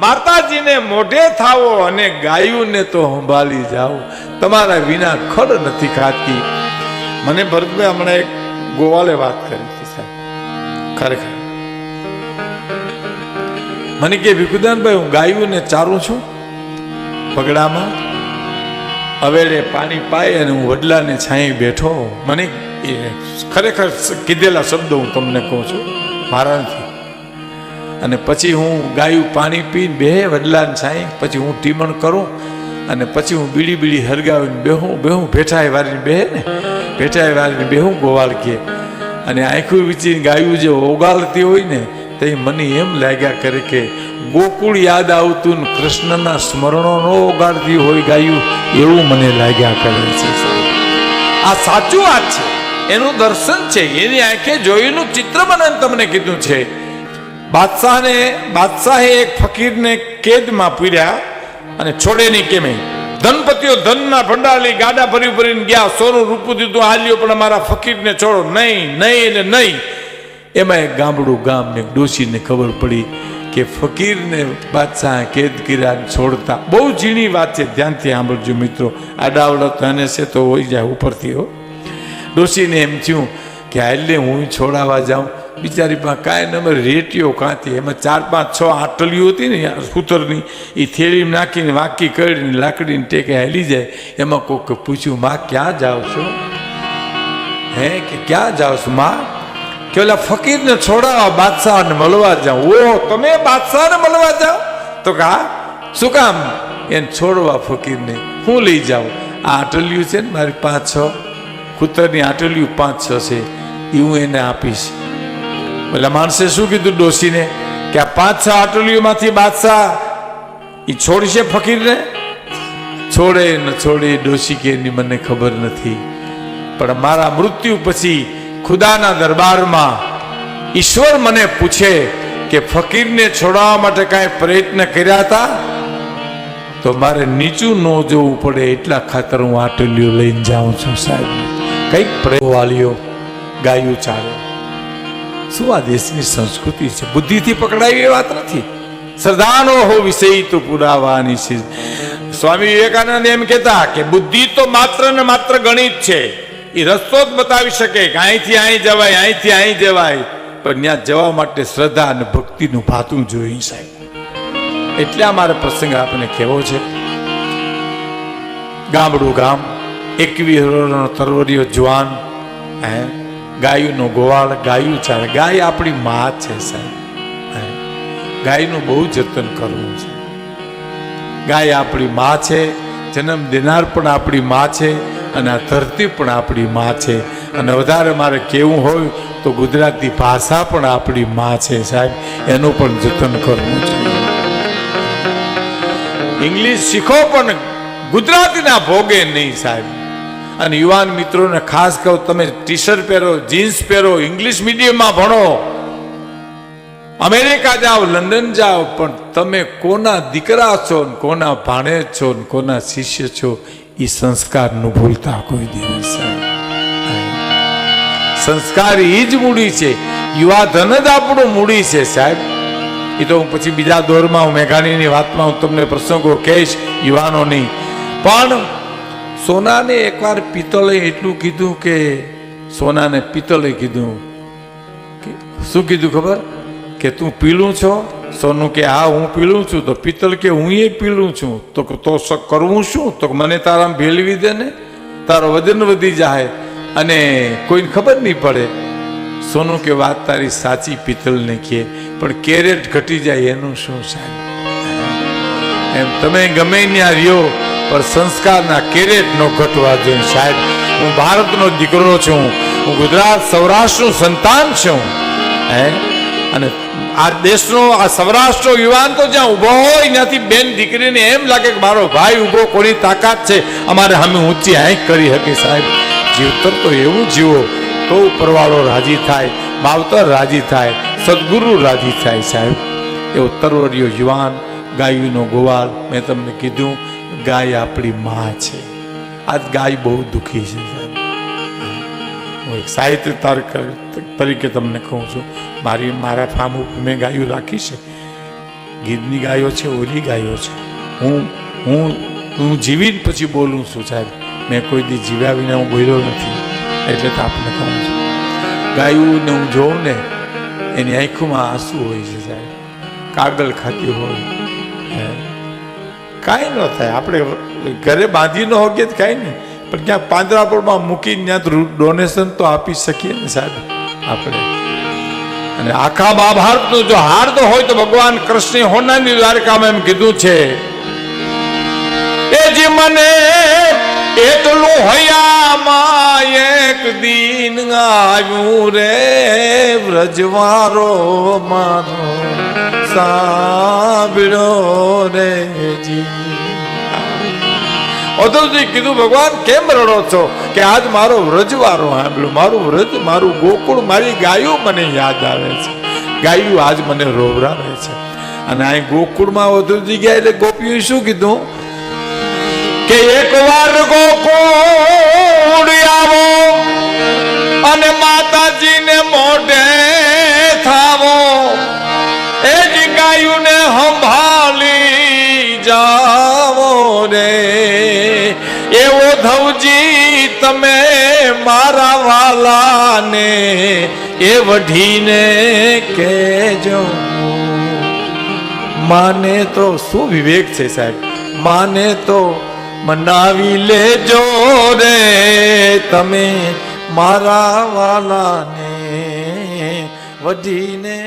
માતાજીને મોઢે થાવો અને ગાયુંને તો સંભાળી જાઓ. તમારા વિના ખડ નથી ખાતી. મને ભરતભાઈ હમણાં એક ગોવાલે વાત કરી હતી સાહેબ. ખરેખર. મને કે, ભીખુદાનભાઈ, હું ગાયુંને ચારું છું પગડામાં. હવેડે પાણી પાય અને હું વડલાને છાંય બેઠો. મને એ ખરેખર કીધેલા શબ્દો હું તમને કહું છું. મારા નથી અને પછી હું ગાયું પાણી પીને બે વડલાને છાંય પછી હું ટીમણ કરું અને પછી હું બીડી બીડી હરગાવીને બેહું બેહું, ભેઠાએ વારીને બેહે ને, ભેઠાએ વારીને બેહું ગોવાળ કે. અને આંખું વીચીને ગાયું જે ઓગાળતી હોય ને, તે મને એમ લાગ્યા કરે કે, ગોકુળ યાદ આવતું ને કૃષ્ણના સ્મરણો ન ઓગાળતી હોય ગાયું, એવું મને લાગ્યા કરે છે આ સાચું વાત છે. એનું દર્શન છે. એની આંખે જોયેલું ચિત્ર મને તમને કીધું છે. બાદશાહને, બાદશાહે એક ફકીરને કેદમાં પૂર્યા અને છોડે નહીં કેમે. ધનપતિઓ ધનના ભંડારી ગાડા ભરી ભરીને ગયા, સોનું, રૂપું દીધું હાલ્યો પણ અમારા ફકીરને છોડો. નહીં નહીં ને નહીં. એમાં એક ગામડું ગામને ડોસીને ખબર પડી કે ફકીરને બાદશાહ કેદ કર્યા છોડતા. બહુ ઝીણી વાત છે, ધ્યાનથી સાંભળજો મિત્રો. આડાવડત અને છે તો હોઈ જાય ઉપરથી, હો. ડોસીને એમ થયું કે હાલે હું છોડાવવા જાઉં. બિચારી પાસે કાંઈ નંબર રેટીઓ કાંતી એમાં ચાર, પાંચ, છ આટલીઓ હતી ને સૂતરની. એ થેલી નાખીને વાંકી કરીને લાકડીને ટેકે હાલી જાય. એમાં કોઈક પૂછ્યું, માં, ક્યાં જાઓ છો? હે, કે ક્યાં જાઓ છો, માં? કે ઓલા ફકીરને છોડાવો બાદશાહને મળવા જાઉં. ઓહો, તમે બાદશાહને મળવા જાઓ? તો કા શું કામ? એને છોડવા ફકીરને. હું લઈ જાઉં. આ આટલીઓ છે ને મારી પાંચ, છ? કૂતરની આટલીઓ પાંચ, છ છે. એ હું એને આપીશ. પેલા માણસે શું કીધું ડોસીને કે આ પાંચ છ આટલીઓમાંથી બાદશાહ એ છોડશે ફકીરને? છોડે ન છોડે ડોસી કે એની મને ખબર નથી. પણ મારા મૃત્યુ પછી ખુદાના દરબારમાં ઈશ્વર મને પૂછે કે ફકીરને છોડાવવા માટે કાંઈ પ્રયત્ન કર્યા હતા તો મારે નીચું ન જોવું પડે એટલા ખાતર હું આટલીઓ લઈને જાઉં છું સાહેબ. કંઈક પ્રયોવાલીઓ ગાયું ચાલે. શું આ દેશની સંસ્કૃતિ છે. બુદ્ધિથી પકડાવી એ વાત નથી. શ્રદ્ધાનો હો વિષય તો પુરાવાની છે. સ્વામી વિવેકાનંદ એમ કહેતા કે બુદ્ધિ તો માત્ર ને માત્ર ગણિત છે. એ રસ્તો જ બતાવી શકે કે અહીંથી અહીં જવાય, અહીંથી અહીં જવાય. પણ ત્યાં જવા માટે શ્રદ્ધા અને ભક્તિનું ભાતું જોઈ સાહેબ. એટલે આ મારે પ્રસંગ આપને કહેવો છે? ગામડું ગામ, એકવીસ તરવરીઓ જવાન, હે? ગાયુંનો ગોવાળ ગાયું ચાલે. ગાય આપણી મા છે સાહેબ. ગાયનું બહુ જતન કરવું છે. ગાય આપણી મા છે, જન્મ દેનાર પણ આપણી મા છે અને આ ધરતી પણ આપણી મા છે. અને વધારે મારે કેવું હોય તો ગુજરાતી ભાષા પણ આપણી મા છે સાહેબ. એનું પણ જતન કરવું છે. ઇંગ્લિશ શીખો પણ ગુજરાતીના ભોગે નહીં સાહેબ. અને યુવાન મિત્રોને ખાસ કહું, તમે ટી શર્ટ પહેરો જીન્સ પહેરો ઇંગ્લિશ મીડિયમમાં ભણો. અમેરિકા જાઓ, લંડન જાઓ, પણ તમે કોના દીકરા છો ને કોના ભાણે છો ને કોના શિષ્ય છો, એ સંસ્કારનું ભૂલતા કોઈ દિવસ સંસ્કાર એ જ મૂડી છે. યુવા ધન જ આપણું મૂડી છે, સાહેબ. એ તો હું પછી બીજા દોરમાં હું મેઘાણીની વાતમાં હું તમને પ્રસંગો કહીશ, યુવાનોની. પણ સોનાને એકવાર પિત્તળે એટલું કીધું કે સોનાને પિત્તળે કીધું. કે શું કીધું ખબર? કે તું પીલું છો? સોનું કે હા, હું પીલું છું. તો પિત્તળ કે હું એ પીલું છું? તો તો કરવું શું? તો મને તારામાં ભેળવી દે ને? તારો વજન વધી જાય અને કોઈને ખબર નહીં પડે. સોનું કે વાત તારી સાચી પિત્તળને કહે પણ કેરેટ ઘટી જાય એનું શું સાહેબ? એમ, તમે ગમે ત્યાં રહ્યો પણ સંસ્કારના કેરેટ નો ઘટવા જોઈએ. સાહેબ, હું ભારતનો દીકરો છું. હું ગુજરાત સૌરાષ્ટ્રનું સંતાન છું. હે? અને આ દેશનો, આ સૌરાષ્ટ્રનો યુવાન તો જ્યાં ઊભો હોય, ત્યાંથી બેન દીકરીને એમ લાગે કે મારો ભાઈ ઊભો, કોની તાકાત છે? અમારે અમે ઊંચી આંખ કરી હતી સાહેબ. જીવતર તો એવું જીવો, તો ઉપરવાળો રાજી થાય, માવતર રાજી થાય, સદગુરુ રાજી થાય સાહેબ. એવો તરવરિયો યુવાન, ગાયુનો ગોવાળ, મેં તમને કીધું ગાય આપણી માં છે. આજ ગાય બહુ દુઃખી છે હું એક સાહિત્યકાર તરીકે તમને કહું છું. મારી, મારા ફાર્મ ઉપર મેં ગાયું રાખી છે. ગીરની ગાયો છે, ઓલી ગાયો છે. હું હું હું જીવીને પછી બોલું છું, સાહેબ. મેં કોઈ દી જીવ્યા વિના હું બોલ્યો નથી. એટલે તો આપને કહું છું. ગાયુંને હું જોઉં ને, એની આંખોમાં આંસુ હોય છે, સાહેબ. કાગળ ખાતી હોય. હે. કાંઈ ન થાય. આપણે ઘરે બાંધી ન હોઈએ તો કાંઈ નહીં. પણ ક્યાંક પાંજરાપોળમાં મૂકીને ત્યાં ડોનેશન તો આપી શકીએ ને સાહેબ આપણે. અને આખા મહાભારતનો જો હાર્દ હોય તો ભગવાન કૃષ્ણે હોનાની દ્વારકામાં એમ કીધું છે, એ જે મને એટલું હયામાં એક દિન આવ્યું રે વ્રજવારો મારો. સાંભળ્યો રે જી. ઉદ્ધવજી કીધું, ભગવાન, કેમ રડો છો? કે આજ મારો વ્રજવારો સાંભળ્યો. મારું વ્રજ, મારું ગોકુળ, મારી ગાયો મને યાદ આવે છે. ગાયું આજ મને રોવરાવે છે. અને અહીં ગોકુળમાં ઉદ્ધવજી ગયા એટલે ગોપીએ શું કીધું? કે એકવાર ગોકુળ એવો ધવજી તમે મારા વાલાને એ વઢીને કેજો માને તો શું વિવેક છે સાહેબ? માને તો મનાવી લેજો રે તમે મારા વાલાને વઢીને